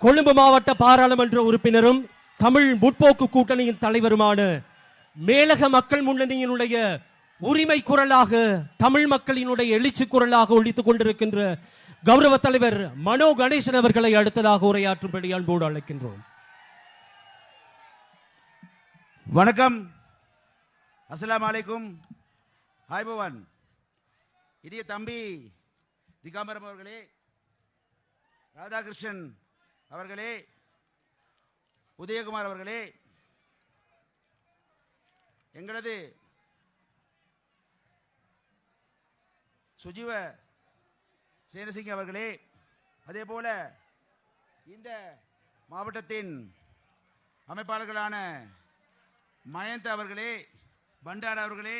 கொழும்பு மாவட்ட பாராளுமன்ற உறுப்பினரும் தமிழ் முற்போக்கு கூட்டணியின் தலைவருமான மேலக மக்கள் முன்னணியினுடைய உரிமை குரலாக தமிழ் மக்களினுடைய எழுச்சி குரலாக ஒழித்துக் கொண்டிருக்கின்ற கௌரவ தலைவர் மனோ கணேசன் அவர்களை அடுத்ததாக உரையாற்றும்படி அன்போடு அழைக்கின்றோம். வணக்கம். அஸ்லாம் அலைக்கும். ஹாய் பவன். இனிய தம்பி திகாம்பரம் அவர்களே ராதாகிருஷ்ணன் அவர்களே உதயகுமார் அவர்களே எங்களது சுஜீவ சேனசிங் அவர்களே அதே போல இந்த மாவட்டத்தின் அமைப்பாளர்களான மயந்த் அவர்களே பண்டார் அவர்களே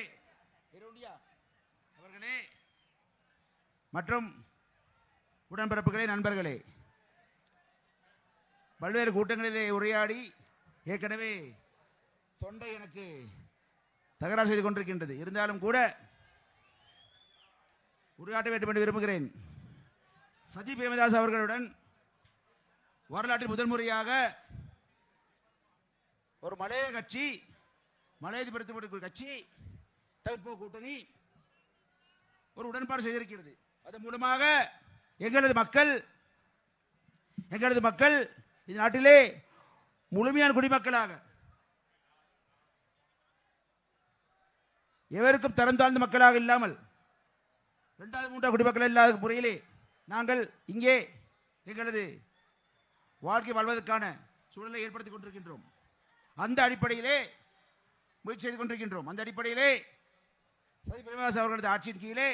அவர்களே மற்றும் உடன்பிறப்புகளே நண்பர்களே பல்வேறு கூட்டங்களிலே உரையாடி ஏற்கனவே தொண்டை எனக்கு தகராறு செய்து கொண்டிருக்கின்றது. இருந்தாலும் கூட உரையாற்ற வேண்டும் என்று விரும்புகிறேன். சஜி பிரேமதாஸ் அவர்களுடன் வரலாற்றில் முதல் முறையாக ஒரு மலைய கட்சி மலையதிபடுத்தப்பட்ட கட்சி தவிர்ப்பு கூட்டணி ஒரு உடன்பாடு செய்திருக்கிறது. அதன் மூலமாக எங்களது மக்கள் எங்களது மக்கள் இந்த நாட்டிலே முழுமையான குடிமக்களாக எவருக்கும் தரம் தாழ்ந்த மக்களாக இல்லாமல் இரண்டாவது மூன்றாவது குடிமக்கள் இல்லாத முறையிலே நாங்கள் இங்கே எங்களது வாழ்க்கை வாழ்வதற்கான சூழலை ஏற்படுத்திக் கொண்டிருக்கின்றோம் அந்த அடிப்படையிலே முயற்சி செய்து கொண்டிருக்கின்றோம் அந்த அடிப்படையிலே சதி பிரேமதாஸ் அவர்களது ஆட்சியின் கீழே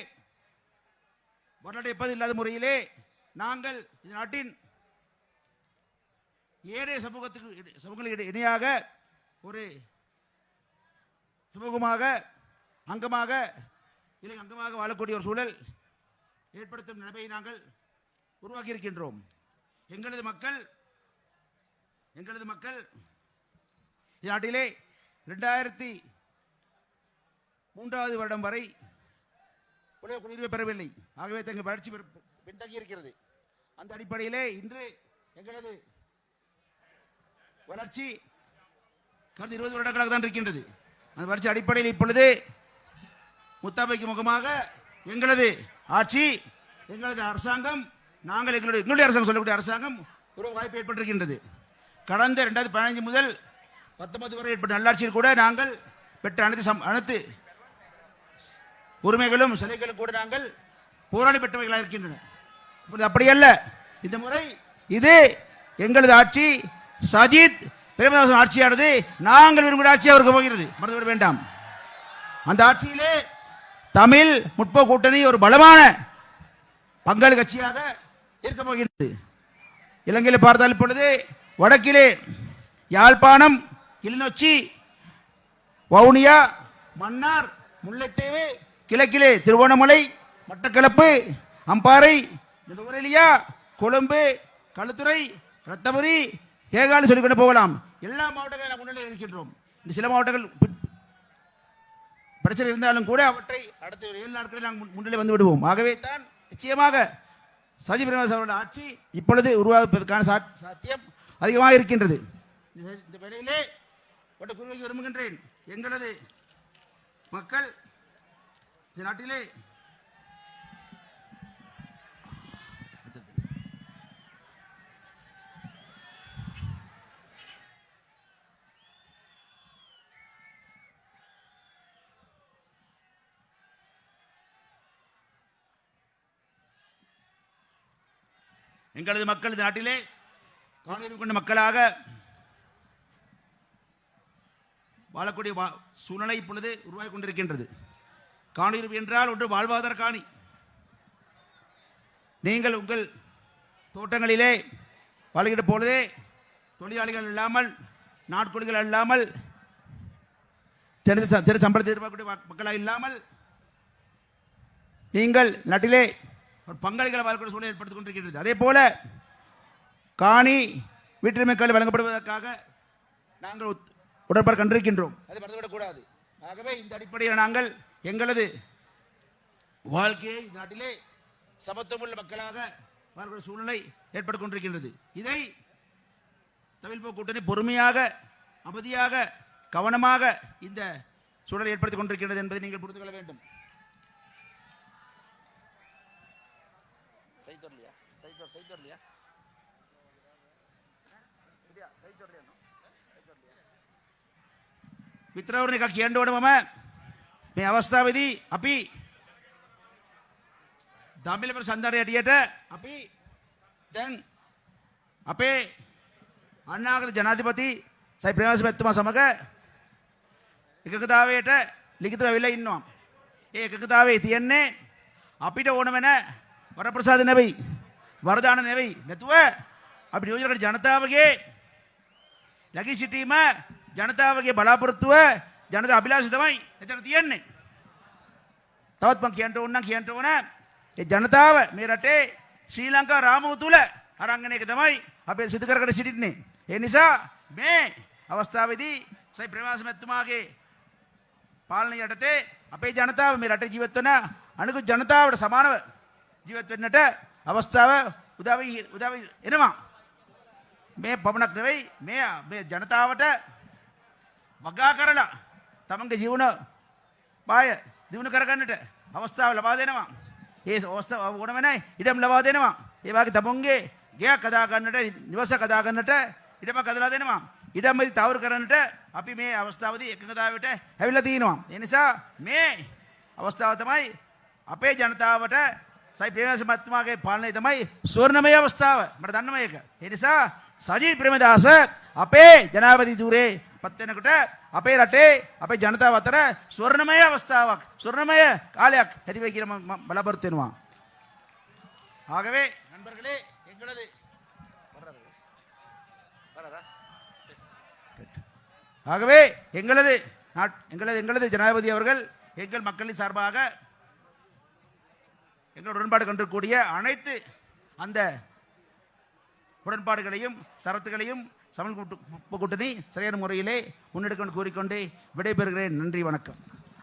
வரலாற்று எப்போது இல்லாத முறையிலே நாங்கள் இந்த நாட்டின் ஏழை சமூகத்துக்கு இட- சமூகங்களுக்கு இணையாக ஒரு சமூகமாக அங்கமாக இல்லை அங்கமாக வாழக்கூடிய ஒரு சூழல் ஏற்படுத்தும் நிலைமையை நாங்கள் உருவாக்கி இருக்கின்றோம் எங்களது மக்கள் எங்களது மக்கள் நாட்டிலே ரெண்டாயிரத்தி மூன்றாவது வருடம் வரை உலக குடியுரிமை பெறவில்லை. ஆகவே தங்கள் வளர்ச்சி பெற- பின்தங்கி இருக்கிறது அந்த அடிப்படையிலே இன்று எங்களது வளர்ச்சி கடந்த இருபது வருடங்களாக தான் இருக்கின்றது. அந்த வளர்ச்சி அடிப்படையில் இப்பொழுது முத்தாபைக்கு முகமாக எங்களது ஆட்சி எங்களது அரசாங்கம் நாங்கள் எங்களுடைய எங்களுடைய அரசாங்கம் சொல்லக்கூடிய அரசாங்கம் ஒரு வாய்ப்பு ஏற்பட்டிருக்கின்றது. கடந்த ரெண்டாயிரத்தி பதினஞ்சு முதல் பத்தொன்பது வரை ஏற்பட்ட நல்லாட்சியில் கூட நாங்கள் பெற்ற அனைத்து சம் அனைத்து உரிமைகளும் சிலைகளும் கூட நாங்கள் போராடி பெற்றவைகளாக இருக்கின்றன. இப்பொழுது அப்படி அல்ல இந்த முறை இது எங்களது ஆட்சி சஜித் பிரேமதாசன் ஆட்சியானது நாங்கள் விரும்புகிற ஆட்சி அவருக்கு போகிறது. மறந்துவிட வேண்டாம். அந்த ஆட்சியிலே தமிழ் முற்போக்கு கூட்டணி ஒரு பலமான பங்காளி கட்சியாக இருக்க போகிறது. இலங்கையில் பார்த்தால் இப்பொழுது வடக்கிலே யாழ்ப்பாணம் கிளிநொச்சி வவுனியா மன்னார் முல்லைத்தீவு கிழக்கிலே திருவோணமலை மட்டக்களப்பு அம்பாறை நுவரெலியா கொழும்பு களுத்துறை ரத்தபுரி கேகாலி சொல்லிக்கொண்டு போகலாம். எல்லா மாவட்டங்களும் நாம் முன்னிலையில் இருக்கின்றோம். இந்த சில மாவட்டங்கள் பிரச்சனை இருந்தாலும் கூட அவற்றை அடுத்த ஒரு ஏழு நாட்களில் நாங்கள் முன்னிலை வந்து விடுவோம். ஆகவே தான் நிச்சயமாக சஜி பிரேமதாஸ் அவருடைய ஆட்சி இப்பொழுது உருவாக்குவதற்கான சா- சாத்தியம் அதிகமாக இருக்கின்றது. இந்த- வேளையிலே ஒன்றை குறிவைக்க விரும்புகின்றேன். எங்களது மக்கள் இந்த நாட்டிலே எங்களது மக்கள் இந்த நாட்டிலே காணொலி கொண்ட மக்களாக வாழக்கூடிய சூழ்நிலை இப்பொழுது உருவாகி கொண்டிருக்கின்றது. காணொலி என்றால் ஒன்று வாழ்வாதார காணி. நீங்கள் உங்கள் தோட்டங்களிலே வாழ்கிற பொழுதே தொழிலாளிகள் இல்லாமல் நாட்கொடிகள் இல்லாமல் திரு ச- திரு சம்பளத்தை எதிர்பார்க்கக்கூடிய மக்களாக இல்லாமல் நீங்கள் நாட்டிலே ஒரு பங்களிகளை வாழ்க்கை சூழலை ஏற்படுத்திக் கொண்டிருக்கின்றது அதே போல காணி வீட்டுரிமைக்கால் வழங்கப்படுவதற்காக நாங்கள் உத்- கண்டிருக்கின்றோம். அதை மறந்துவிடக்கூடாது. ஆகவே இந்த அடிப்படையில் நாங்கள் எங்களது வாழ்க்கையை நாட்டிலே சமத்துவமுள்ள மக்களாக வாழ்கிற சூழ்நிலை ஏற்பட்டுக் கொண்டிருக்கின்றது. இதை தமிழ் கூட்டணி பொறுமையாக அமைதியாக கவனமாக இந்த சூழலை ஏற்படுத்திக் கொண்டிருக்கின்றது என்பதை நீங்கள் புரிந்து கொள்ள வேண்டும். මිත්‍රවරණ එකක් කියන්න ඕන මම මේ අවස්ථාවේදී අපි දමිලපර සන්ධානය ඇටියට අපි දැන් අපේ අන්නාගත ජනාධිපති සයි ප්‍රවාස පැත්තුම සමඟ එකකතාවයට ලිඛිතව ඇවිල්ලා ඉන්නවා. ඒ එකකතාවේ තියෙන්නේ අපිට ඕන වෙන වරප්‍රසාද නෙවෙයි. වරදාන නෙවෙයි. නැතුව අපි නියෝජනකට ජනතාවගේ ලැගී සිටීම ජනතාවගේ බලාපොරොත්තුව ජනතා අභිලාෂ තමයි එතන තියෙන්නේ. තවත් මං කියන්න ඕන නම් කියන්න ඕන ඒ ජනතාව මේ රටේ ශ්‍රී ලංකා රාමුව තුල අරංගන එක තමයි අපේ සිදු කරගෙන සිටින්නේ. ඒ නිසා මේ අවස්ථාවේදී සයි ප්‍රවාස මැතිතුමාගේ පාලනය යටතේ අපේ ජනතාව මේ රටේ ජීවත් වන අනිකුත් ජනතාවට සමානව ජීවත් වෙන්නට අවස්ථාව උදා වී උදා වී එනවා. මේ පමණක් නෙවෙයි මේ මේ ජනතාවට වගා කරලා තමන්ගේ ජීවන පාය දිනු කරගන්නට අවස්ථාව ලබා දෙනවා. ඒ අවස්ථාව ඕන වෙනයි ඉඩම් ලබා දෙනවා. ඒ වගේ තමුන්ගේ ගෙයක් හදා ගන්නට නිවස හදා ගන්නට ඉඩම හදලා දෙනවා. ඉඩම් මෙදි තවුරු කරන්නට අපි මේ අවස්ථාවේදී එකඟතාවයට හැවිලා තිනවා. ඒ නිසා මේ අවස්ථාව තමයි අපේ ජනතාවට සයි ප්‍රේමදාස මහත්මයාගේ පාලනය තමයි ස්වර්ණමය අවස්ථාව. මට දන්නවා ඒක. ඒ නිසා සජිත් ප්‍රේමදාස අපේ ජනාධිපති ධූරේ පත් වෙනකොට අපේ රටේ අපේ ජනතාව අතර ස්වර්ණමය අවස්ථාවක් ස්වර්ණමය කාලයක් ඇති වෙයි කියලා මම මම බලාපොරොත්තු වෙනවා. ஆகவே நண்பர்களே எங்களது ஆகவே எங்களது நாட்- எங்களது எங்களது ஜனாதிபதி அவர்கள் எங்கள் மக்களின் சார்பாக எங்கள் உடன்பாடு கண்டிருக்கக்கூடிய அனைத்து அந்த உடன்பாடுகளையும் சரத்துகளையும் சமல் கூட்டு கூட்டணி சரியான முறையிலே முன்னெடுக்க கூறிக்கொண்டு விடைபெறுகிறேன். நன்றி வணக்கம்.